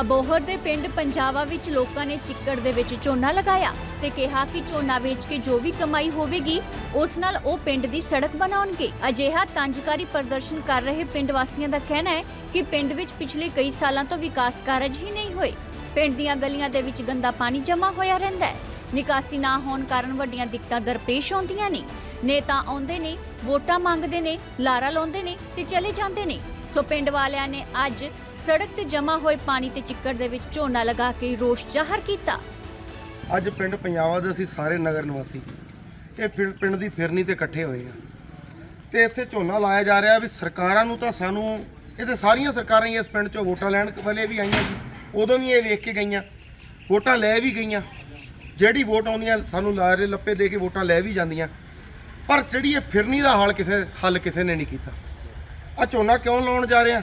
ਅਬੋਹਰ ਦੇ ਪਿੰਡ ਪੰਜਾਵਾ ਵਿੱਚ ਲੋਕਾਂ ਨੇ ਚਿੱਕੜ ਦੇ ਵਿੱਚ ਝੋਨਾ ਲਗਾਇਆ ਤੇ ਕਿਹਾ ਕਿ ਝੋਨਾ ਵੇਚ ਕੇ ਜੋ ਵੀ ਕਮਾਈ ਹੋਵੇਗੀ, ਉਸ ਨਾਲ ਉਹ ਪਿੰਡ ਦੀ ਸੜਕ ਬਣਾਉਣਗੇ। ਅਜਿਹਾ ਤੰਜਕਾਰੀ ਪ੍ਰਦਰਸ਼ਨ ਕਰ ਰਹੇ ਪਿੰਡ ਵਾਸੀਆਂ ਦਾ ਕਹਿਣਾ ਹੈ ਕਿ ਪਿੰਡ ਵਿੱਚ ਪਿਛਲੇ ਕਈ ਸਾਲਾਂ ਤੋਂ ਵਿਕਾਸ ਕਾਰਜ ਹੀ ਨਹੀਂ ਹੋਏ। ਪਿੰਡ ਦੀਆਂ ਗਲੀਆਂ ਦੇ ਵਿੱਚ ਗੰਦਾ ਪਾਣੀ ਜਮ੍ਹਾਂ ਹੋਇਆ ਰਹਿੰਦਾ ਹੈ। ਨਿਕਾਸੀ ਨਾ ਹੋਣ ਕਾਰਨ ਵੱਡੀਆਂ ਦਿੱਕਤਾਂ ਦਰਪੇਸ਼ ਆਉਂਦੀਆਂ ਨੇ। ਨੇਤਾ ਆਉਂਦੇ ਨੇ, ਵੋਟਾਂ ਮੰਗਦੇ ਨੇ, ਲਾਰਾ ਲਾਉਂਦੇ ਨੇ ਤੇ ਚਲੇ ਜਾਂਦੇ ਨੇ। ਸੋ ਪਿੰਡ ਵਾਲਿਆਂ ਨੇ ਅੱਜ ਸੜਕ ਤੇ ਜਮ੍ਹਾਂ ਹੋਏ ਪਾਣੀ ਤੇ ਚਿੱਕੜ ਦੇ ਵਿੱਚ ਝੋਨਾ ਲਗਾ ਕੇ ਰੋਸ਼ ਜ਼ਾਹਰ ਕੀਤਾ। ਅੱਜ ਪਿੰਡ ਪੰਜਾਵਾ ਦੇ ਅਸੀਂ ਸਾਰੇ ਨਗਰ ਨਿਵਾਸੀ ਇਹ ਪਿੰ- ਪਿੰਡ ਦੀ ਫਿਰਨੀ ਤੇ ਇਕੱਠੇ ਹੋਏ ਆ। ਤੇ ਇੱਥੇ ਝੋਨਾ ਲਾਇਆ ਜਾ ਰਿਹਾ ਵੀ ਸਰਕਾਰਾਂ ਨੂੰ ਤਾਂ ਸਾਨੂੰ ਇਹ ਤੇ ਸਾਰੀਆਂ ਸਰਕਾਰਾਂ ਹੀ ਇਸ ਪਿੰਡ 'ਚੋਂ ਵੋਟਾਂ ਲੈਣ ਵਾਲੇ ਵੀ ਆਈਆਂ ਸੀ ਉਦੋਂ ਵੀ ਇਹ ਵੇਖ ਕੇ ਗਈਆਂ, ਵੋਟਾਂ ਲੈ ਵੀ ਗਈਆਂ। ਜਿਹੜੀ ਵੋਟ ਆਉਂਦੀਆਂ ਸਾਨੂੰ ਲਾਰੇ ਲੱਪੇ ਦੇ ਕੇ ਵੋਟਾਂ ਲੈ ਵੀ ਜਾਂਦੀਆਂ। ਪਰ ਜਿਹੜੀ ਇਹ ਫਿਰਨੀ ਦਾ ਹੱਲ ਕਿਸੇ ਹੱਲ ਕਿਸੇ ਨੇ ਨਹੀਂ ਕੀਤਾ। ਆ ਝੋਨਾ ਕਿਉਂ ਲਾਉਣ ਜਾ ਰਹੇ ਆ?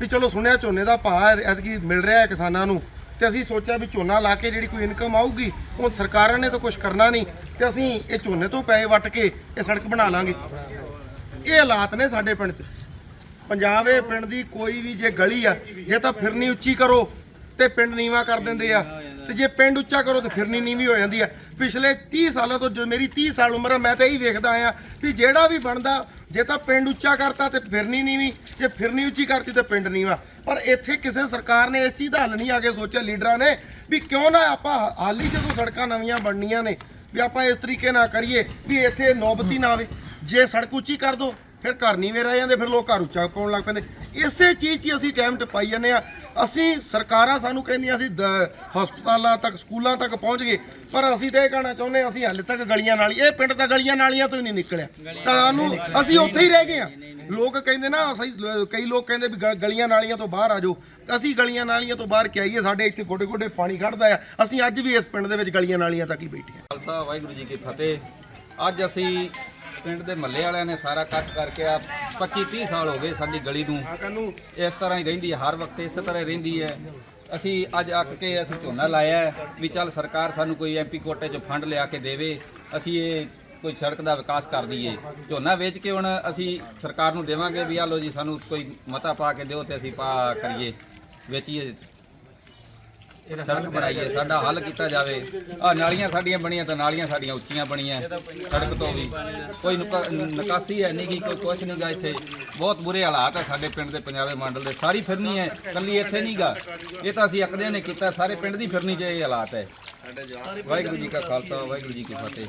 ਵੀ ਚਲੋ ਸੁਣਿਆ ਝੋਨੇ ਦਾ ਭਾਅ ਐਤਕੀ ਮਿਲ ਰਿਹਾ ਹੈ ਕਿਸਾਨਾਂ ਨੂੰ। ਤੇ ਅਸੀਂ ਸੋਚਿਆ ਵੀ ਝੋਨਾ ਲਾ ਕੇ ਜਿਹੜੀ ਕੋਈ ਇਨਕਮ ਆਊਗੀ, ਉਹ ਸਰਕਾਰਾਂ ਨੇ ਤਾਂ ਕੁਝ ਕਰਨਾ ਨਹੀਂ। ਤੇ ਅਸੀਂ ਇਹ ਝੋਨੇ ਤੋਂ ਪੈਸੇ ਵੱਟ ਕੇ ਇਹ ਸੜਕ ਬਣਾ ਲਾਂਗੇ। ਇਹ ਹਾਲਾਤ ਨੇ ਸਾਡੇ ਪਿੰਡ 'ਚ। ਪੰਜਾਬ ਇਹ ਪਿੰਡ ਦੀ ਕੋਈ ਵੀ ਜੇ ਗਲੀ ਆ, ਜੇ ਤਾਂ ਫਿਰਨੀ ਉੱਚੀ ਕਰੋ, ਤੇ ਪਿੰਡ ਨੀਵਾ ਕਰ ਦਿੰਦੇ ਆ। ਤੇ ਜੇ ਪਿੰਡ ਉੱਚਾ ਕਰੋ, ਤੇ ਫਿਰਨੀ ਨੀਵੀਂ ਹੋ ਜਾਂਦੀ ਆ। ਪਿਛਲੇ 30 ਸਾਲਾਂ ਤੋਂ ਜੋ ਮੇਰੀ 30 ਸਾਲ ਉਮਰ ਹੈ ਮੈਂ ਤਾਂ ਇਹੀ ਵੇਖਦਾ ਆਇਆ ਵੀ ਜਿਹੜਾ ਵੀ ਬਣਦਾ, ਜੇ ਤਾਂ ਪਿੰਡ ਉੱਚਾ ਕਰਤਾ ਤੇ ਫਿਰਨੀ ਨੀਵੀਂ, ਜੇ ਫਿਰਨੀ ਉੱਚੀ ਕਰਤੀ ਤੇ ਪਿੰਡ ਨੀਵਾ। ਪਰ ਇੱਥੇ ਕਿਸੇ ਸਰਕਾਰ ਨੇ ਇਸ ਚੀਜ਼ ਦਾ ਹੱਲ ਨਹੀਂ ਆ ਕੇ ਸੋਚਿਆ ਲੀਡਰਾਂ ਨੇ ਵੀ ਕਿਉਂ ਨਾ ਆਪਾਂ ਹਾਲ ਹੀ ਜਦੋਂ ਸੜਕਾਂ ਨਵੀਆਂ ਬਣਨੀਆਂ ਨੇ, ਵੀ ਆਪਾਂ ਇਸ ਤਰੀਕੇ ਨਾਲ ਕਰੀਏ ਵੀ ਇੱਥੇ ਨੌਬਤੀ ਨਾ ਆਵੇ। ਜੇ ਸੜਕ ਉੱਚੀ ਕਰ ਦੋ, ਫਿਰ ਘਰ ਨਹੀਂ ਵੇ ਰਹਿ ਜਾਂਦੇ, ਫਿਰ ਲੋਕ ਘਰ ਉੱਚਾ ਪਾਉਣ ਲੱਗ ਪੈਂਦੇ। ਇਸੇ ਚੀਜ਼ 'ਚ ਹੀ ਅਸੀਂ ਟਾਈਮ ਟਪਾਈ ਜਾਂਦੇ ਆ ਅਸੀਂ ਸਰਕਾਰਾਂ ਸਾਨੂੰ ਕਹਿੰਦੀਆਂ ਅਸੀਂ ਹਸਪਤਾਲਾਂ ਤੱਕ, ਸਕੂਲਾਂ ਤੱਕ ਪਹੁੰਚ ਗਏ, ਪਰ ਅਸੀਂ ਤਾਂ ਇਹ ਕਹਿਣਾ ਚਾਹੁੰਦੇ ਅਸੀਂ ਹਾਲੇ ਤੱਕ ਗਲੀਆਂ ਨਾਲੀ ਇਹ ਪਿੰਡ ਤਾਂ ਗਲੀਆਂ ਨਾਲੀਆਂ ਤੋਂ ਹੀ ਨਹੀਂ ਨਿਕਲਿਆ। ਤਾਂ ਅਸੀਂ ਉੱਥੇ ਹੀ ਰਹਿ ਗਏ ਆ ਲੋਕ ਕਹਿੰਦੇ ਨਾ, ਅਸੀਂ ਕਈ ਲੋਕ ਕਹਿੰਦੇ ਵੀ ਗ- ਗਲੀਆਂ ਨਾਲੀਆਂ ਤੋਂ ਬਾਹਰ ਆ ਜਾਓ। ਅਸੀਂ ਗਲੀਆਂ ਨਾਲੀਆਂ ਤੋਂ ਬਾਹਰ ਕਿ ਆਈਏ ਸਾਡੇ ਇੱਥੇ ਗੋਡੇ ਗੋਡੇ ਪਾਣੀ ਖੜਦਾ ਆ। ਅਸੀਂ ਅੱਜ ਵੀ ਇਸ ਪਿੰਡ ਦੇ ਵਿੱਚ ਗਲੀਆਂ ਨਾਲੀਆਂ ਤੱਕ ਹੀ ਬੈਠੇ ਆ ਖਾਲਸਾ, ਵਾਹਿਗੁਰੂ ਜੀ ਕੀ ਫਤਿਹ। ਅੱਜ ਅਸੀਂ ਪਿੰਡ ਦੇ ਮੱਲੇ ਵਾਲਿਆਂ ਨੇ ਸਾਰਾ ਇਕੱਠ ਕਰਕੇ ਆ 25 30 ਸਾਲ ਹੋ ਗਏ ਸਾਡੀ ਗਲੀ ਨੂੰ। ਕਾਨੂੰ ਇਸ ਤਰ੍ਹਾਂ ਹੀ ਰਹਿੰਦੀ ਹੈ, ਹਰ ਵਕਤ ਇਸ ਤਰ੍ਹਾਂ ਹੀ ਰਹਿੰਦੀ ਹੈ। ਅਸੀਂ ਅੱਜ ਅੱਕ ਕੇ ਅਸੀਂ ਝੋਨਾ ਲਾਇਆ ਹੈ ਵੀ ਚੱਲ ਸਰਕਾਰ ਸਾਨੂੰ ਕੋਈ ਐਮਪੀ ਕੋਟੇ 'ਚ ਫੰਡ ਲਿਆ ਕੇ ਦੇਵੇ, ਅਸੀਂ ਇਹ ਕੋਈ ਸੜਕ ਦਾ ਵਿਕਾਸ ਕਰ ਦਈਏ। ਝੋਨਾ ਵੇਚ ਕੇ ਹੁਣ ਅਸੀਂ ਸਰਕਾਰ ਨੂੰ ਦੇਵਾਂਗੇ ਵੀ ਆ ਲੋ ਜੀ ਸਾਨੂੰ ਕੋਈ ਮਤਾ ਪਾ ਕੇ ਦਿਓ ਤੇ ਅਸੀਂ ਪਾ ਕਰੀਏ, ਵੇਚੀਏ। ਸੜਕ ਬਣਾਈਏ ਸਾਡਾ ਹੱਲ ਕੀਤਾ ਜਾਵੇ। ਆ ਨਾਲੀਆਂ ਸਾਡੀਆਂ ਬਣੀਆਂ ਤਾਂ ਨਾਲੀਆਂ ਸਾਡੀਆਂ ਉੱਚੀਆਂ ਬਣੀਆਂ। ਸੜਕ ਤੋਂ ਵੀ। ਕੋਈ ਨੁਕਾ- ਨਿਕਾਸੀ ਹੈ ਨਹੀਂ ਗੀ ਕੋਈ ਕੁਛ ਨਹੀਂ ਗਾ ਇੱਥੇ। ਬਹੁਤ ਬੁਰੇ ਹਾਲਾਤ ਹੈ ਸਾਡੇ ਪਿੰਡ ਦੇ ਪੰਜਾਬੇ ਮੰਡਲ ਦੇ। ਸਾਰੀ ਫਿਰਨੀ ਹੈ ਕੱਲੀ ਇੱਥੇ ਨਹੀਂ ਗਾ। ਇਹ ਤਾਂ ਅਸੀਂ ਅਕਦਿਆਂ ਨੇ ਕੀਤਾ, ਸਾਰੇ ਪਿੰਡ ਦੀ ਫਿਰਨੀ 'ਚ ਇਹ ਹਾਲਾਤ ਹੈ। ਵਾਹਿਗੁਰੂ ਜੀ ਕਾ ਖਾਲਸਾ, ਵਾਹਿਗੁਰੂ ਜੀ ਕੀ ਫਤਿਹ।